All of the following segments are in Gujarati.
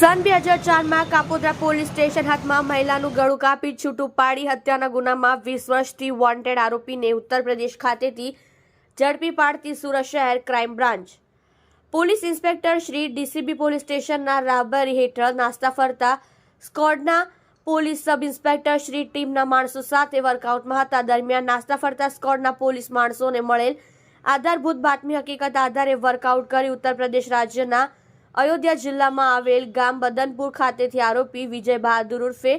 સન બે હજાર ચારમાં કાપોદ્રા પોલીસ સ્ટેશન હાથમાં મહિલાનું ગળું કાપી છૂટું પાડી હત્યાના ગુનામાં વીસ વર્ષથી વોન્ટેડ આરોપીને ઉત્તર પ્રદેશ ખાતેથી ઝડપી પાડતી સુરત શહેર crime branch police inspector Shri DCB police સ્ટેશનના રાબરી હેઠળ નાસ્તા ફરતા સ્કોડના પોલીસ સબ ઇન્સ્પેક્ટર શ્રી ટીમના માણસો સાથે વર્કઆઉટમાં હતા. દરમિયાન નાસ્તા ફરતા સ્કોડના પોલીસ માણસોને મળેલ આધારભૂત બાતમી હકીકત આધારે વર્કઆઉટ કરી ઉત્તર પ્રદેશ રાજ્યના અયોધ્યા જિલ્લામાં આવેલ ગામ બદનપુર ખાતેથી આરોપી વિજય બહાદુર ઉર્ફે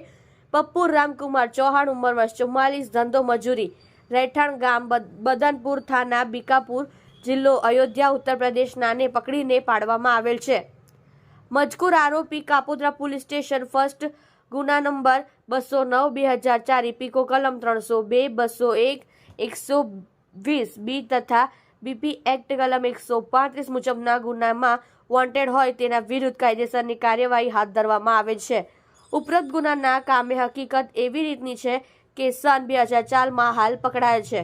પપ્પુ રામકુમાર ચૌહાણ ઉંમર વર્ષ ચુમ્માલીસ, ધંધો મજૂરી, રહેઠાણ ગામ બદનપુર થાના બીકાપુર જિલ્લો અયોધ્યા, ઉત્તર પ્રદેશનાને પકડીને પાડવામાં આવેલ છે. મજકૂર આરોપી કાપોદ્રા પોલીસ સ્ટેશન ફર્સ્ટ ગુના નંબર બસો નવ, બે હજાર ચાર, ઇપીકો કલમ ત્રણસો બે, બસો એક, એકસો વીસ, બી તથા બીપી એક્ટ કલમ એકસો પાંત્રીસ મુજબના ગુનામાં વોન્ટેડ હોય તેના વિરુદ્ધ કાયદેસરની કાર્યવાહી હાથ ધરવામાં આવે છે. ઉપરોક્ત ગુનાના કામે હકીકત એવી રીતની છે કે સન બે હજાર ચારમાં હાલ પકડાય છે.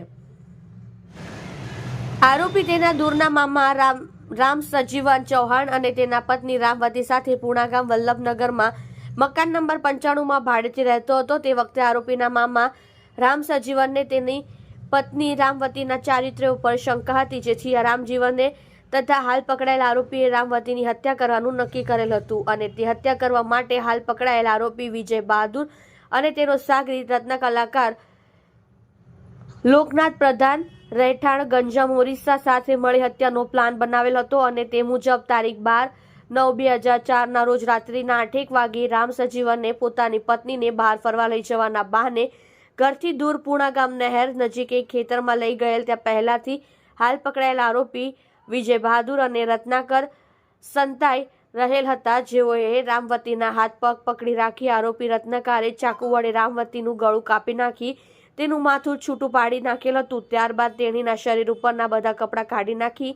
આરોપી તેના દૂરના મામા રામ રામ સજીવન ચૌહાણ અને તેના પત્ની રામવતી સાથે પૂણા ગામ વલ્લભનગરમાં મકાન નંબર પંચાણુંમાં ભાડેથી રહેતો હતો. તે વખતે આરોપીના મામા રામ સજીવનને તેની પત્ની રામવતીના ચારિત્ર્ય ઉપર શંકા હતી, જેથી રામજીવને તથા હાલ પકડાયેલ આરોપીએ રામવતીની હત્યા કરવાનું નક્કી કરેલ હતું અને તે હત્યા કરવા માટે હાલ પકડાયેલ આરોપી વિજય બહાદુર અને તેનો સાગરી રત્ન કલાકાર લોકનાથ પ્રધાન રહેઠાણ ગંજામ ઓરિસ્સા સાથે મળી હત્યાનો પ્લાન બનાવેલ હતો અને તે મુજબ તારીખ બાર નવ બે હજાર ચારના રોજ રાત્રિના આઠેક વાગે રામ સજીવનને પોતાની પત્નીને બહાર ફરવા લઈ જવાના બહાને ઘરથી દૂર પૂણા ગામ નહેર નજીક એક ખેતરમાં લઈ ગયેલ ત્યાં પહેલાથી હાલ પકડાયેલ આરોપી વિજય બહાદુર અને રત્નાકર સંતાઈ રહેલ હતા. જેઓએ રામવતીના હાથ પગ પકડી રાખી આરોપી રત્નકારે ચાકુ વડે રામવતીનું ગળું કાપી નાખી તેનું માથું છૂટું પાડી નાખેલ હતું. ત્યારબાદ તેણીના શરીર ઉપરના બધા કપડાં કાઢી નાખી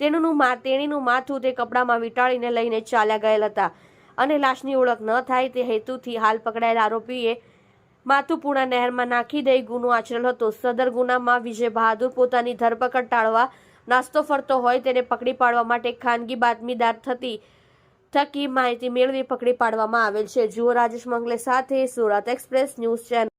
તેનું મા, તેણીનું માથું તે કપડામાં વીંટાળીને લઈને ચાલ્યા ગયેલ હતા. અને લાશની ઓળખ ન થાય તે હેતુથી હાલ પકડાયેલ આરોપીએ માથું પૂણા નહેરમાં નાખી દઈ ગુનો આચરેલ હતો. સદર ગુનામાં વિજય બહાદુર પોતાની ધરપકડ ટાળવા નાસ્તો ફરતો હોય તેને પકડી પાડવા માટે ખાનગી બાતમીદાર થતી થકી માહિતી મેળવી પકડી પાડવામાં આવેલ છે. જુઓ રાજેશ મંગલે સાથે સુરત એક્સપ્રેસ ન્યૂઝ ચેનલ.